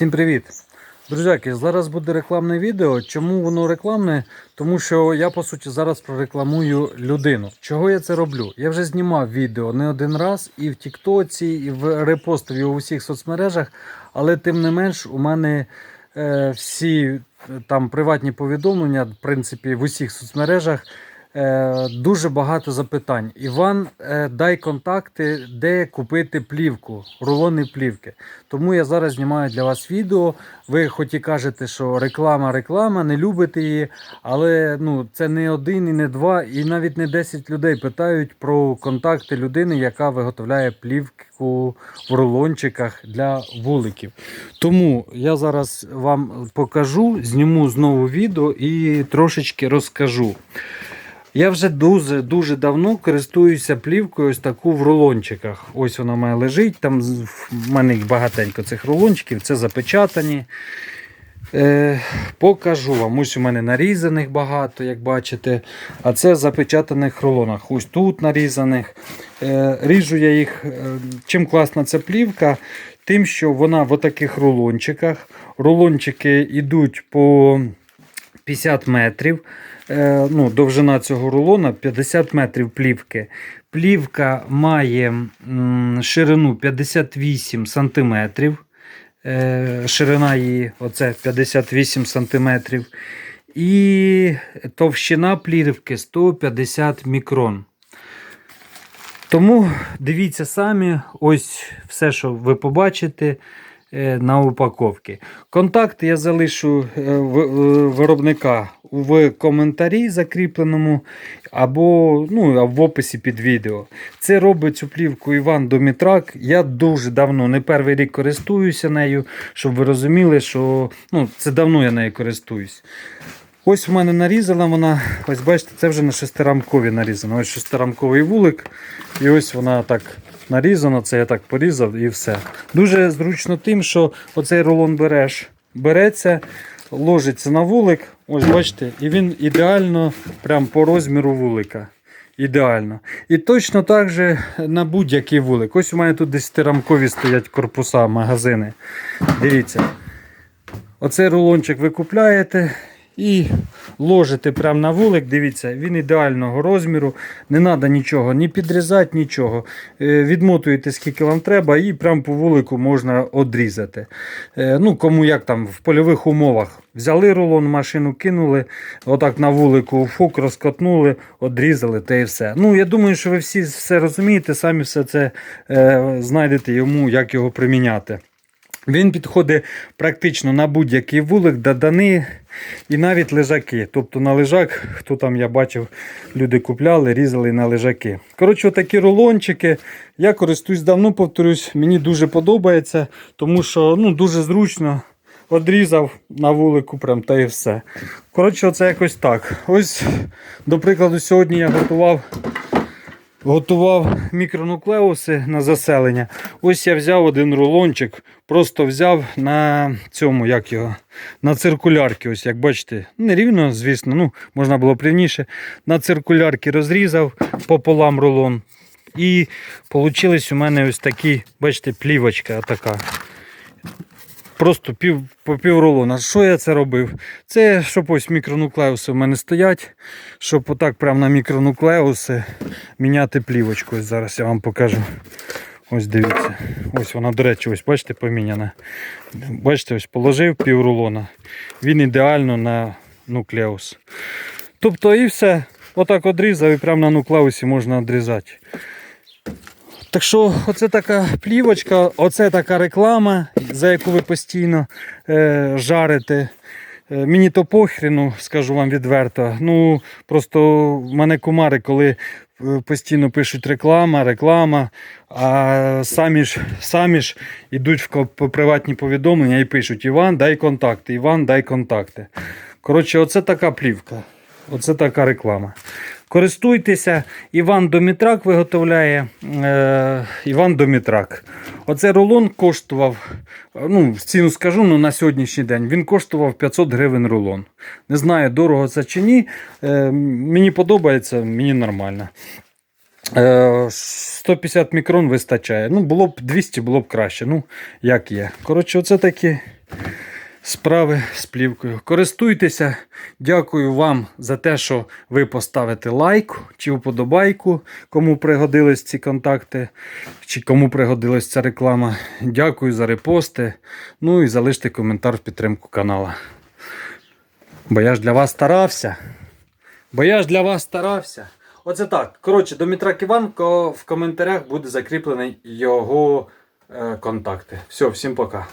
Всім привіт! Друзяки, зараз буде рекламне відео. Чому воно рекламне? Тому що я по суті зараз прорекламую людину. Чого я це роблю? Я вже знімав відео не один раз і в Тіктоці, і в репостив його у всіх соцмережах, але тим не менш у мене е, всі е, там приватні повідомлення, в принципі, в усіх соцмережах. Е, дуже багато запитань. Іван, е, дай контакти, де купити плівку, рулони плівки. Тому я зараз знімаю для вас відео. Ви хоч і кажете, що реклама, реклама, не любите її, але ну, це не один і не два, і навіть не 10 людей питають про контакти людини, яка виготовляє плівку в рулончиках для вуликів. Тому я зараз вам покажу, зніму знову відео і трошечки розкажу. Я вже дуже дуже давно користуюся плівкою ось таку в рулончиках. Ось вона мене лежить. Там в мене багатенько цих рулончиків, це запечатані. Е, покажу вам. Ось у мене нарізаних багато, як бачите. А це в запечатаних рулонах. Ось тут нарізаних. Е, ріжу я їх. е, чим класна ця плівка? Тим, що вона в таких рулончиках. Рулончики йдуть по 50 метрів. Е, ну, довжина цього рулона 50 метрів плівки. Плівка має ширину 58 сантиметрів. Е, ширина її оце 58 сантиметрів. І товщина плівки 150 мікрон. Тому дивіться самі, ось все, що ви побачите на упаковці. Контакт я залишу е, е, виробника в коментарі закріпленому або ну, в описі під відео. Це робить цю плівку Іван Домітрак. Я дуже давно, не перший рік користуюся нею, щоб ви розуміли, що ну, це давно я нею користуюсь. Ось в мене нарізана вона, ось бачите, це вже на шестирамкові нарізано. Ось шестирамковий вулик. І ось вона так нарізана, це я так порізав і все. Дуже зручно тим, що оцей рулон береш, береться, ложиться на вулик, ось бачите, і він ідеально прям по розміру вулика. Ідеально. І точно так же на будь-який вулик. Ось у мене тут 10-рамкові стоять корпуса, магазини. Дивіться. Оцей рулончик ви купляєте і ложите прямо на вулик. Дивіться, він ідеального розміру. Не треба нічого, ні підрізати, нічого. Е, Відмотуєте скільки вам треба, і прямо по вулику можна одрізати. Е, Ну, кому як там в польових умовах. Взяли рулон, машину кинули, отак на вулику фук, розкотнули, одрізали та і все. Ну, я думаю, що ви всі все розумієте, самі все це е, знайдете йому, як його приміняти. Він підходить практично на будь-який вулик, дадани і навіть лежаки. Тобто на лежак, хто там я бачив, люди купляли, різали на лежаки. Коротше, такі рулончики. Я користуюсь давно, повторюсь, мені дуже подобається, тому що ну, дуже зручно. Одрізав на вулику прям та і все. Коротше, оце якось так. Ось, до прикладу, сьогодні я готував готував мікронуклеуси на заселення. Ось я взяв один рулончик, просто взяв на цьому, як його, на циркулярки. Ось як бачите, не рівно, звісно, ну, можна було б рівніше. На циркулярки розрізав пополам рулон. І вийшли у мене ось такі, бачите, плівочка така. Просто пів, по пів рулона. Що я це робив? Це щоб ось мікронуклеуси в мене стоять, щоб отак прямо на мікронуклеуси міняти плівочку. Ось зараз я вам покажу. Ось дивіться. Ось вона, до речі, ось бачите, поміняна. Бачите, ось положив пів рулона. Він ідеально на нуклеус. Тобто і все. Отак одрізав і прямо на нуклеусі можна одрізати. Так що, оце така плівочка, оце така реклама, за яку ви постійно е, жарите. Е, мені то похріну, скажу вам відверто. Ну, просто в мене кумари, коли е, постійно пишуть реклама, реклама, а самі ж, самі ж йдуть в приватні повідомлення і пишуть Іван, дай контакти, Іван, дай контакти. Коротше, оце така плівка. Оце така реклама. Користуйтеся, Іван Домітрак виготовляє. Е, Іван Домітрак. Оце рулон коштував, е, ну, ціну скажу, ну, на сьогоднішній день він коштував 500 гривень рулон. Не знаю, дорого це чи ні. Е, мені подобається, мені нормально. Е, 150 мікрон вистачає. Ну, було б 200, було б краще. Ну, як є. Коротше, оце такі справи з плівкою. Користуйтеся. Дякую вам за те, що ви поставите лайк чи вподобайку, кому пригодились ці контакти, чи кому пригодилась ця реклама. Дякую за репости. Ну і залиште коментар в підтримку канала. Бо я ж для вас старався. Бо я ж для вас старався. Оце так. Коротше, Дмитра Ківанко в коментарях буде закріплений його е, контакти. Все, всім пока.